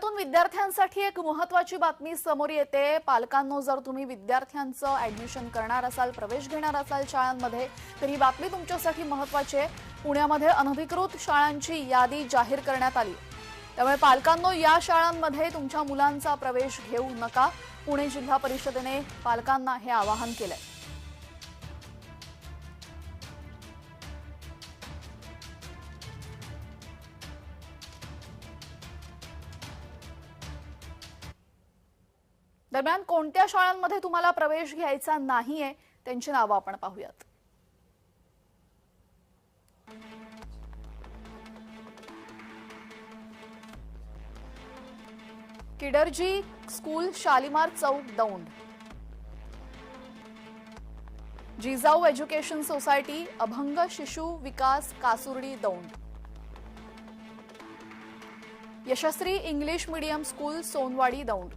यातून विद्यार्थ्यांसाठी एक महत्वाची बातमी समोर येते. पालकांनो जर तुम्ही विद्यार्थ्यांचं ऍडमिशन करणार असाल प्रवेश घेणार असाल शाळांमध्ये तर ही बातमी तुमच्यासाठी महत्वाची आहे. पुण्यामध्ये अनधिकृत शाळांची यादी जाहीर करण्यात आली. त्यामुळे पालकांनो या शाळांमध्ये तुमच्या मुलांचा प्रवेश घेऊ नका. पुणे जिल्हा परिषदेने पालकांना हे आवाहन केलंय. दरम्यान कोणत्या शाळांमध्ये तुम्हाला प्रवेश घ्यायचा नाहीये त्यांची नावं आपण पाहूयात. Kidzee school Shalimar Chowk Daund. Jijau education society Abhang Shishu Vikas Kasurdi Daund. Yashaswi English medium school Sonwadi Daund.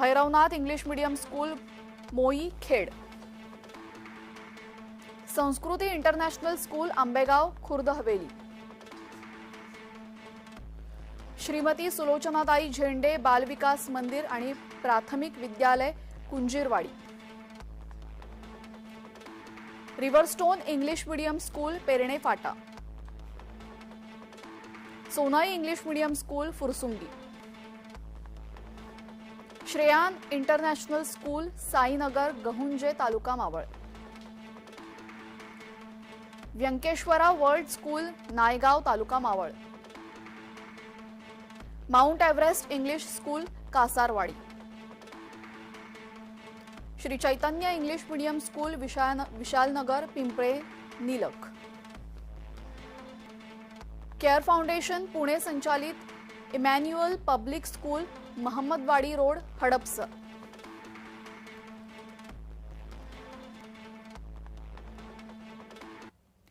Bhairavnath English medium school Moi Khed. Sanskriti international school Ambegaon Khurd Haveli. Shrimati Sulochanatai Zende Balvikas Mandir आणि प्राथमिक विद्यालय Kunjirwadi. Riverstone English medium school Perne Phata. Sonai English medium school Fursungi. Shreyan international school Sainagar Gahunje taluka Maval. Venkateshwara world school Naigaon taluka Maval. Mount Everest English school Kasarwadi. Shri Chaitanya English medium school Vishalnagar Pimple Nilakh care foundation Pune संचालित Emmanuel public school Mohammadwadi road Hadapsar.